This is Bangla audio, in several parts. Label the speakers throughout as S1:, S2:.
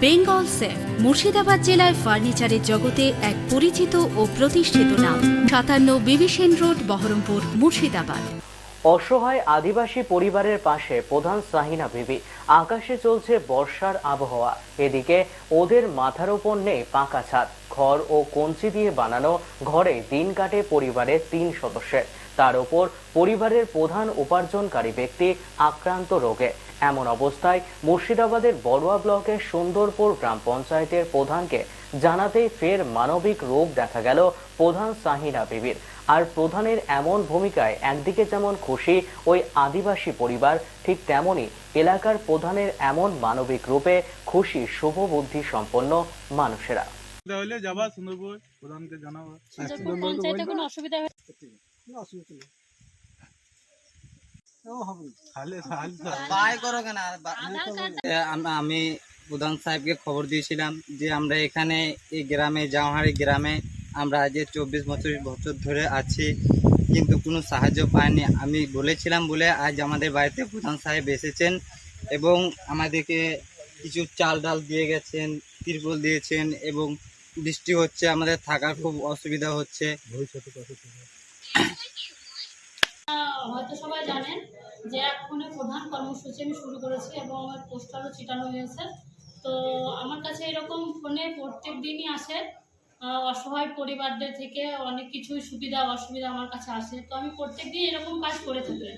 S1: বেঙ্গল সেফ, মুর্শিদাবাদ জেলায় ফার্নিচারের জগতে এক পরিচিত ও প্রতিষ্ঠিত নাম। সাতান্ন বিবিসেন রোড, বহরমপুর, মুর্শিদাবাদ।
S2: অসহায় আদিবাসী পরিবারের পাশে প্রধান সাহিনা বিবি। আকাশে চলছে বর্ষার আবহাওয়া। এদিকে ওদের মাথার ওপর নেই পাকা ছাদ। ঘর ও কঞ্চি দিয়ে বানানো ঘরে দিন কাটে পরিবারের তিন সদস্যের। তার ওপর পরিবারের প্রধান উপার্জনকারী ব্যক্তি আক্রান্ত রোগে। এমন অবস্থায় মুর্শিদাবাদের বড়ুয়া ব্লকের সুন্দরপুর গ্রাম পঞ্চায়েতের প্রধানকে জানাতেই ফের মানবিক রোগ দেখা গেল প্রধান সাহিনা বিবির। আর প্রধানের এমন ভূমিকায় একদিকে যেমন খুশি ওই আদিবাসী পরিবার ঠিক তেমনি এলাকার প্রধানের এমন মানবিক রূপে খুশি শুভ বুদ্ধি সম্পন্ন মানুষেরা।
S3: যাবা সুন্দরপুর প্রধানকে জানাবা।
S4: কোনো অসুবিধা
S3: খালে খালে
S5: বাই করো কেন? আর বা-
S4: আধার কার্ড
S5: এ, আম- আমি প্রধান সাহেবকে খবর দিয়েছিলাম যে আমরা এখানে এই গ্রামে জাওহারি গ্রামে আমরা আজ চব্বিশ বছর বছর ধরে আছি কিন্তু কোনো সাহায্য পাইনি। আমি বলেছিলাম বলে আজ আমাদের বাড়িতে প্রধান সাহেব এসেছেন এবং আমাদেরকে কিছু চাল ডাল দিয়ে গেছেন তিরপল দিয়েছেন এবং বৃষ্টি হচ্ছে আমাদের থাকার খুব অসুবিধা হচ্ছে।
S4: হয়তো সবাই জানেন যে এখনে প্রধান কর্মসূচি আমি শুরু করেছি এবং আমার পোস্টারও চিটানো হয়েছে। তো আমার কাছে এরকম ফোনে প্রত্যেক দিনই আসে অসহায় পরিবারদের থেকে অনেক কিছুই সুবিধা, অসুবিধা আমার কাছে আসে। তো আমি প্রত্যেক দিন এরকম কাজ করে থাকি।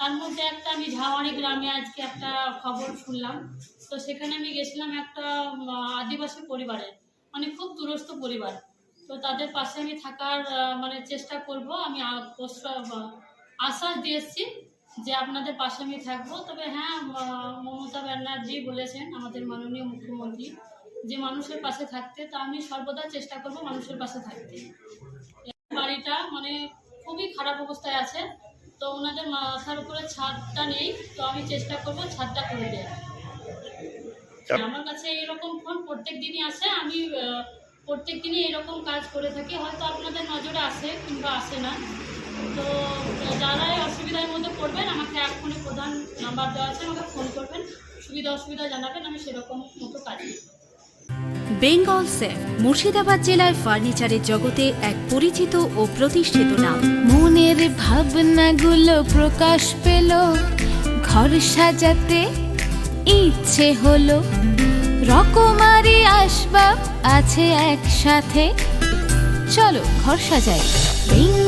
S4: তার মধ্যে একটা আমি ঝাওয়ারি গ্রামে আজকে একটা খবর শুনলাম। তো সেখানে আমি গেছিলাম একটা আদিবাসী পরিবারে। মানে খুব দূরস্থ পরিবার। তো তাদের পাশে আমি থাকার মানে চেষ্টা করব, আমি পোস্টার আশ্বাস দিয়ে এসেছি যে আপনাদের পাশে আমি থাকব। তবে হ্যাঁ মমতা ব্যানার্জি বলেছেন আমাদের মাননীয় মুখ্যমন্ত্রী যে মানুষের পাশে থাকতে তা আমি সর্বদা চেষ্টা করব মানুষের পাশে থাকতে। বাড়িটা মানে খুবই খারাপ অবস্থায় আছে তো ওনাদের মাথার উপরে ছাদটা নেই তো আমি চেষ্টা করব ছাদটা করে দেওয়ার। আমার কাছে এরকম ফোন প্রত্যেক দিনই আসে আমি প্রত্যেক দিনই এরকম কাজ করে থাকি। হয়তো আপনাদের নজরে আসে কিংবা আসে না। তো যারা এই অসুবিধার মধ্যে পড়বেন আমাকে এক্ষুনি প্রধান নাম্বার দেওয়া আছে আমাকে ফোন করবেন। সুবিধা অসুবিধা জানাবেন আমি সেরকম মতো কাজ
S1: বেঙ্গল সেফ মুর্শিদাবাদ জেলায় ফার্নিচারের জগতে এক পরিচিত ও প্রতিষ্ঠিত নাম।
S6: মনের ভাবনাগুলো প্রকাশ পেল ঘর সাজাতে ইচ্ছে হলো। রকমারি আসবাব আছে একসাথে। চলো ঘর সাজাই। বেঙ্গল